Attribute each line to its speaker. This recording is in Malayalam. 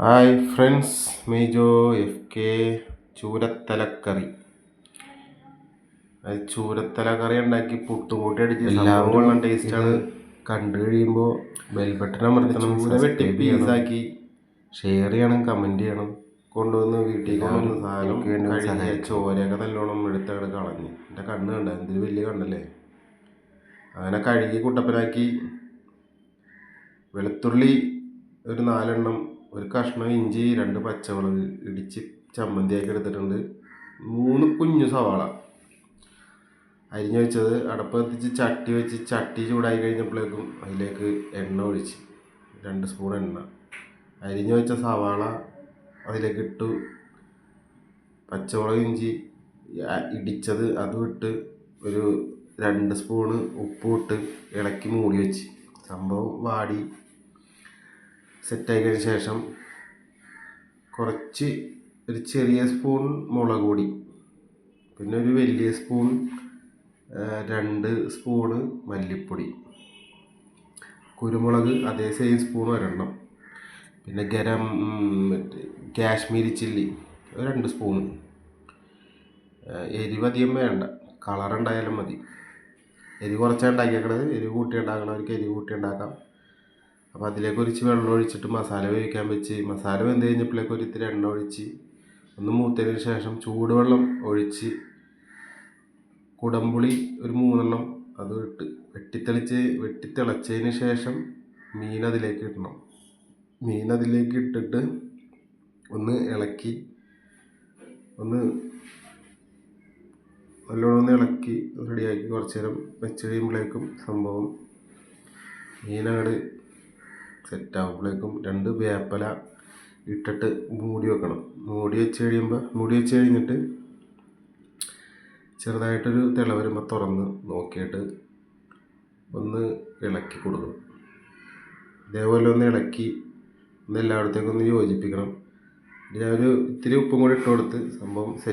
Speaker 1: Hi friends Mejo F K ചൂരത്തലക്കറി. അത് ചൂരത്തലക്കറി ഉണ്ടാക്കി പുട്ടുകൂട്ടി അടിച്ച് എല്ലാവരും ടേസ്റ്റാണ് കണ്ടു കഴിയുമ്പോൾ ബെൽബട്ടൺ അമർത്തണം ചൂര വെട്ടി പീസാക്കി ഷെയർ ചെയ്യണം കമന്റ് ചെയ്യണം. കൊണ്ടുവന്ന് വീട്ടിൽ കൊണ്ടുവന്ന് സാധനം കഴുകിയ ചോരയൊക്കെ നല്ലോണം എടുത്തങ്ങട് കളഞ്ഞ്. എന്റെ കണ്ണ് കണ്ട എന്തൊരു വലിയ കണ്ടല്ലേ? അങ്ങനെ കഴുകി കുട്ടപ്പനാക്കി. വെളുത്തുള്ളി ഒരു നാലെണ്ണം ഒരു കഷ്ണം ഇഞ്ചി രണ്ട് പച്ചമുളക് ഇടിച്ച് ചമ്മന്തിയാക്കി എടുത്തിട്ടുണ്ട്. മൂന്ന് കുഞ്ഞു സവാള. അരിഞ്ഞു വെച്ചത് അടപ്പ് കത്തിച്ച് ചട്ടി വെച്ച് ചട്ടി ചൂടായി കഴിഞ്ഞപ്പോഴേക്കും അതിലേക്ക് എണ്ണ ഒഴിച്ച് രണ്ട് സ്പൂൺ എണ്ണ. അരിഞ്ഞു വെച്ച സവാള അതിലേക്ക് ഇട്ടു. പച്ചമുളക് ഇഞ്ചി ഇടിച്ചത് അതും ഇട്ട് ഒരു രണ്ട് സ്പൂണ് ഉപ്പും ഇട്ട് ഇളക്കി മൂടി വെച്ച്. സംഭവം വാടി. സെറ്റായി കഴിഞ്ഞ ശേഷം കുറച്ച് ഒരു ചെറിയ സ്പൂൺ മുളക് പൊടി പിന്നെ ഒരു വലിയ സ്പൂൺ രണ്ട് സ്പൂണ് മല്ലിപ്പൊടി. കുരുമുളക് അതേ സെയിം സ്പൂൺ ഒരെണ്ണം. പിന്നെ ഗരം മറ്റേ കാശ്മീരി ചില്ലി രണ്ട് സ്പൂൺ. എരിവ് അധികം വേണ്ട. കളർ ഉണ്ടായാലും മതി. എരിവ് കുറച്ചാണ് ഉണ്ടാക്കിയേക്കണത്. എരിവ് കൂട്ടി ഉണ്ടാക്കണവർക്ക് എരിവ് കൂട്ടി ഉണ്ടാക്കാം. അപ്പോൾ അതിലേക്ക് ഒരിച്ച് വെള്ളം ഒഴിച്ചിട്ട് മസാല വേവിക്കാൻ വെച്ച്. മസാല വെന്ത് കഴിഞ്ഞപ്പോഴേക്ക് ഒരു ഇത്തിരി എണ്ണ ഒഴിച്ച് ഒന്ന് മൂത്തതിന് ശേഷം ചൂടുവെള്ളം ഒഴിച്ച് കുടംപുളി ഒരു മൂന്നെണ്ണം അത് ഇട്ട് വെട്ടിത്തെളിച്ച് വെട്ടിത്തിളച്ചതിന് ശേഷം മീൻ അതിലേക്ക് ഇടണം. മീൻ അതിലേക്ക് ഇട്ടിട്ട് ഒന്ന് ഇളക്കി ഒന്ന് നല്ലോണം ഒന്ന് ഇളക്കി റെഡിയാക്കി കുറച്ച് നേരം വെച്ച് കഴിയുമ്പോഴേക്കും സംഭവം മീനങ്ങട് സെറ്റ് ആകുമ്പോഴേക്കും രണ്ട് വേപ്പല ഇട്ടിട്ട് മൂടി വെക്കണം. മൂടി വെച്ച് കഴിയുമ്പോൾ മൂടി വെച്ച് കഴിഞ്ഞിട്ട് ചെറുതായിട്ടൊരു തിള വരുമ്പോൾ തുറന്ന് നോക്കിയിട്ട് ഒന്ന് ഇളക്കി കൊടുക്കണം. ഇതേപോലെ ഒന്ന് ഇളക്കി ഒന്ന് എല്ലായിടത്തേക്കും ഒന്ന് യോജിപ്പിക്കണം. ഞാനൊരു ഇത്തിരി ഉപ്പും കൂടി ഇട്ട് കൊടുത്ത് സംഭവം സെറ്റ്